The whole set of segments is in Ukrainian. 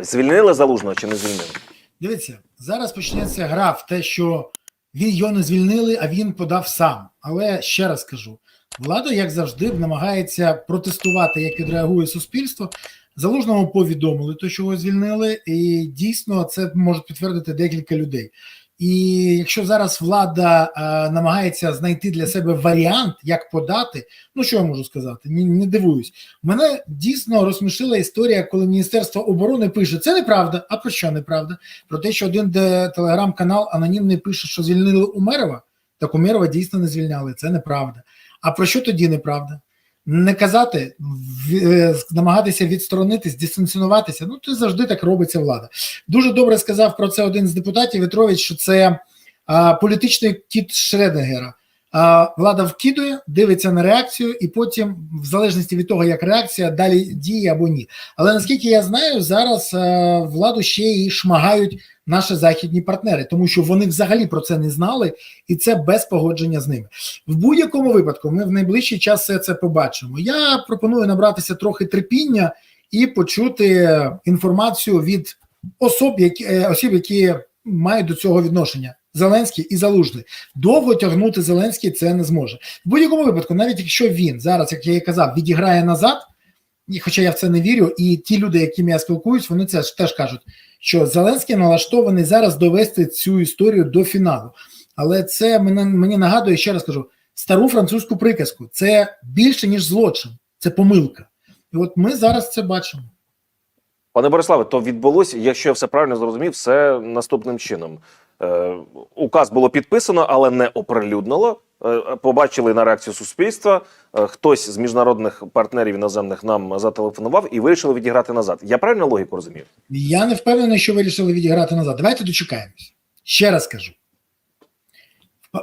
Звільнили залужного чи не звільнили? Дивіться, зараз почнеться гра в те, що він його не звільнили, а він подав сам. Але ще раз кажу: влада, як завжди, намагається протестувати, як відреагує суспільство. Залужному повідомили, то що його звільнили, і дійсно це можуть підтвердити декілька людей. І якщо зараз влада е, намагається знайти для себе варіант, як подати, ну що я можу сказати? Не, не дивуюсь. Мене дійсно розсмішила історія, коли Міністерство оборони пише: це неправда. А про що неправда? Про те, що один телеграм-канал анонімний пише, що звільнили Умерова, так Умерова дійсно не звільняли. Це неправда. А про що тоді неправда? Не казати, е, намагатися відсторонитись, дистанціонуватися. Ну, це завжди так робиться влада. Дуже добре сказав про це один з депутатів Вітрович, що це а, політичний кіт Шредегера. А, влада вкидує, дивиться на реакцію, і потім, в залежності від того, як реакція, далі діє або ні. Але наскільки я знаю, зараз а, владу ще і шмагають наші західні партнери, тому що вони взагалі про це не знали, і це без погодження з ними. В будь-якому випадку ми в найближчий час все це побачимо. Я пропоную набратися трохи терпіння і почути інформацію від особ, які е, осіб, які мають до цього відношення. Зеленський і Залужний довго тягнути Зеленський це не зможе. В будь-якому випадку, навіть якщо він зараз, як я і казав, відіграє назад, і хоча я в це не вірю, і ті люди, якими я спілкуюсь, вони це теж кажуть, що Зеленський налаштований зараз довести цю історію до фіналу. Але це мене мені нагадує, ще раз кажу, стару французьку приказку: це більше ніж злочин, це помилка. І от ми зараз це бачимо. Пане Бориславе, то відбулося, якщо я все правильно зрозумів, все наступним чином. Е, указ було підписано, але не оприлюднило. Е, побачили на реакцію суспільства. Е, хтось з міжнародних партнерів іноземних нам зателефонував і вирішили відіграти назад. Я правильно логіку розумію? Я не впевнений, що вирішили відіграти назад. Давайте дочекаємось. Ще раз кажу.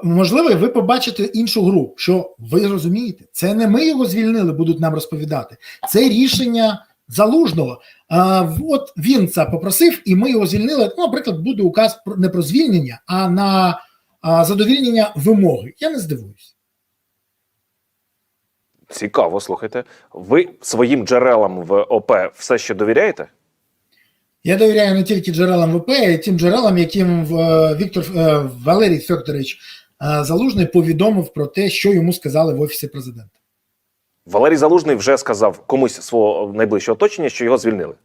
Можливо, ви побачите іншу гру, що ви розумієте, це не ми його звільнили, будуть нам розповідати. Це рішення залужного. А, от він це попросив, і ми його звільнили. Ну, наприклад, буде указ про- не про звільнення, а на задовільнення вимоги. Я не здивуюсь. Цікаво, слухайте. Ви своїм джерелам в ОП все ще довіряєте? Я довіряю не тільки джерелам ВП, а й тим джерелам, яким е, Віктор е, Валерій Федорович е, Залужний повідомив про те, що йому сказали в офісі президента. Валерій Залужний вже сказав комусь свого найближчого оточення, що його звільнили.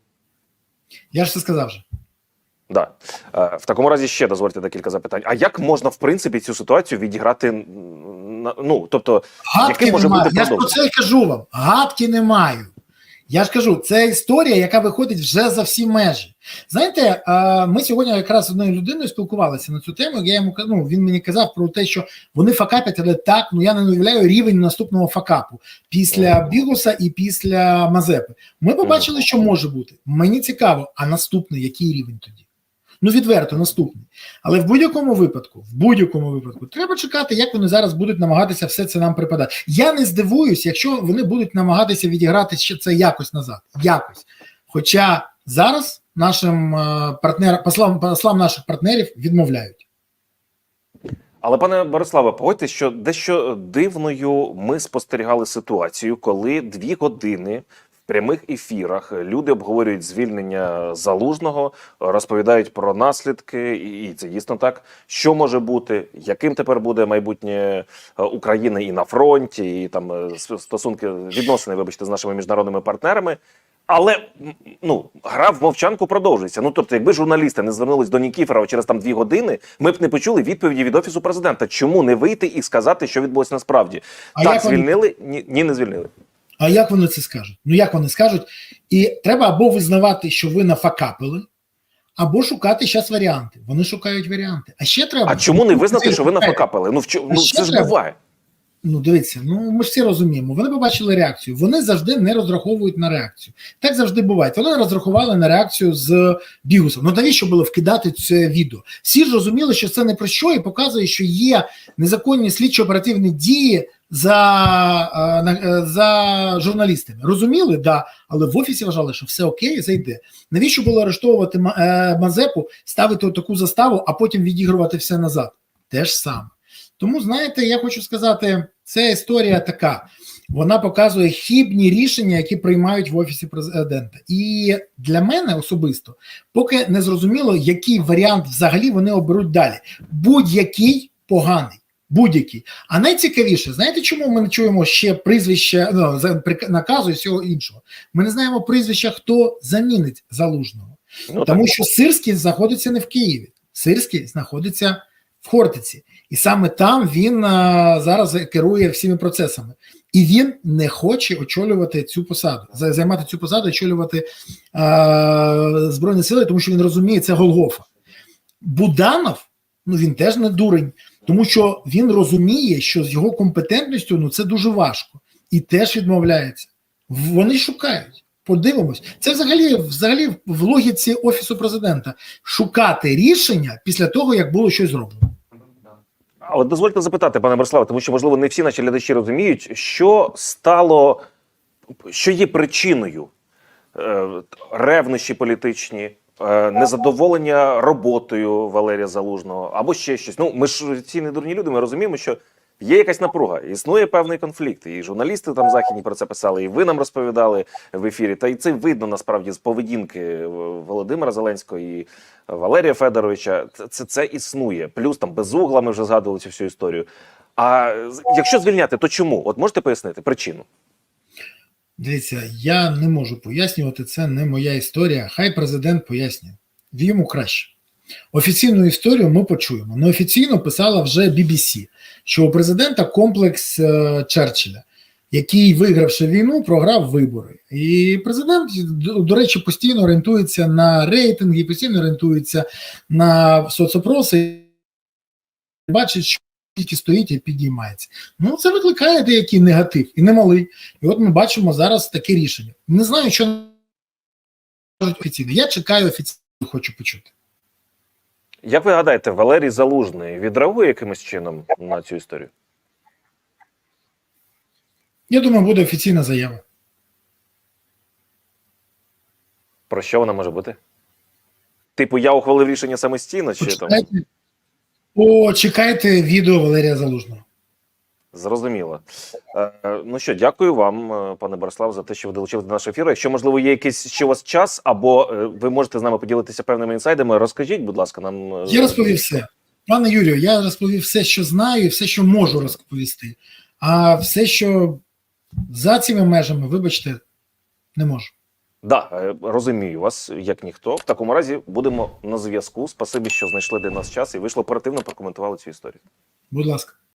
Я ж це сказав вже. Да. Е, В такому разі ще дозвольте декілька запитань. А як можна, в принципі, цю ситуацію відіграти? Ну, тобто, Гадки Яке може бути Я ж про це кажу вам. Гадки не маю. Я ж кажу, це історія, яка виходить вже за всі межі. Знаєте, е, ми сьогодні якраз з одною людиною спілкувалися на цю тему. Я йому ну, він мені казав про те, що вони факапять, але так, ну я не уявляю рівень наступного факапу після Бігуса і після Мазепи. Ми побачили, що може бути. Мені цікаво, а наступний який рівень тоді? Ну, відверто, наступний. Але в будь-якому випадку, в будь-якому випадку, треба чекати, як вони зараз будуть намагатися все це нам припадати. Я не здивуюсь, якщо вони будуть намагатися відіграти ще це якось назад. Якось. Хоча зараз нашим е, партнерам, послам, послам наших партнерів відмовляють. Але, пане Бориславе, погодьте, що дещо дивною ми спостерігали ситуацію, коли дві години прямих ефірах люди обговорюють звільнення залужного, розповідають про наслідки, і це дійсно так. Що може бути, яким тепер буде майбутнє е, України і на фронті, і там е, стосунки відносини, вибачте, з нашими міжнародними партнерами. Але ну гра в мовчанку продовжується. Ну тобто, якби журналісти не звернулись до Нікіфорова через там дві години, ми б не почули відповіді від офісу президента. Чому не вийти і сказати, що відбулося насправді? А так, звільнили? Ні, ні, не звільнили. А як вони це скажуть? Ну як вони скажуть? І треба або визнавати, що ви нафакапили, або шукати зараз варіанти. Вони шукають варіанти. А ще треба. А чому не визнати, що ви нафакапили? Ну в чо- А ну це ж треба. буває. Ну, дивіться, ну ми ж всі розуміємо. Вони побачили реакцію. Вони завжди не розраховують на реакцію. Так завжди буває. Вони розрахували на реакцію з бігусом. Ну навіщо було вкидати це відео? Всі ж розуміли, що це не про що, і показує, що є незаконні слідчо-оперативні дії за, е, е, за журналістами. Розуміли, да, але в офісі вважали, що все окей, зайде. Навіщо було арештовувати е, Мазепу, ставити таку заставу, а потім відігрувати все назад? Те ж саме. Тому, знаєте, я хочу сказати, це історія така. вона показує хібні рішення, які приймають в офісі президента. І для мене особисто поки не зрозуміло, який варіант взагалі вони оберуть далі. Будь-який поганий. Будь-який. А найцікавіше, знаєте, чому ми не чуємо ще прізвища ну, наказу і всього іншого? Ми не знаємо прізвища, хто замінить залужного. Ну, Тому так. що Сирський знаходиться не в Києві, Сирський знаходиться в Хортиці, і саме там він а, зараз керує всіми процесами. І він не хоче очолювати цю посаду, займати цю посаду, очолювати а, збройні сили, тому що він розуміє, це Голгофа. Буданов, ну він теж не дурень, тому що він розуміє, що з його компетентністю ну це дуже важко, і теж відмовляється. Вони шукають. Подивимось, це взагалі, взагалі в логіці офісу президента шукати рішення після того, як було щось зроблено. А от дозвольте запитати, пане Бориславе, тому що можливо не всі наші глядачі розуміють, що стало, що є причиною е, ревнощі політичні, незадоволення роботою Валерія Залужного або ще щось. Ну, ми ж ці не дурні люди, ми розуміємо, що є якась напруга, існує певний конфлікт. І журналісти там західні про це писали, і ви нам розповідали в ефірі. Та й це видно насправді з поведінки е, Володимира Зеленського і Валерія Федоровича. Це, це існує. Плюс там без угла ми вже згадували цю всю історію. А якщо звільняти, то чому? От можете пояснити причину? Дивіться, я не можу пояснювати, це не моя історія. Хай президент пояснює. Йому краще. Офіційну історію ми почуємо. Неофіційно писала вже BBC, що у президента комплекс е, Черчилля, який, вигравши війну, програв вибори. І президент, до, речі, постійно орієнтується на рейтинги, постійно орієнтується на соцопроси, бачить, що тільки стоїть і підіймається. Ну, це викликає деякий негатив і немалий. І от ми бачимо зараз таке рішення. Не знаю, що кажуть офіційно. Я чекаю офіційно, хочу почути. Як ви гадаєте, Валерій Залужний відреагує якимось чином на цю історію? Я думаю, буде офіційна заява. Про що вона може бути? Типу, я ухвалив рішення самостійно, чи там Почекайте, почекайте відео Валерія Залужного. зрозуміло. Е, ну що, дякую вам, е, пане Борислав, за те, що ви долучилися до нашого ефіру. Якщо можливо є якийсь ще у вас час, або е, ви можете з нами поділитися певними інсайдами, розкажіть, будь ласка, нам Я розповів все. Пане Юрію, я розповів все, що знаю, і все, що можу розповісти. А все, що за цими межами, вибачте, не можу. Да, е, розумію вас як ніхто. В такому разі будемо на зв'язку. Спасибі, що знайшли для нас час і вийшло оперативно прокоментували цю історію. Будь ласка.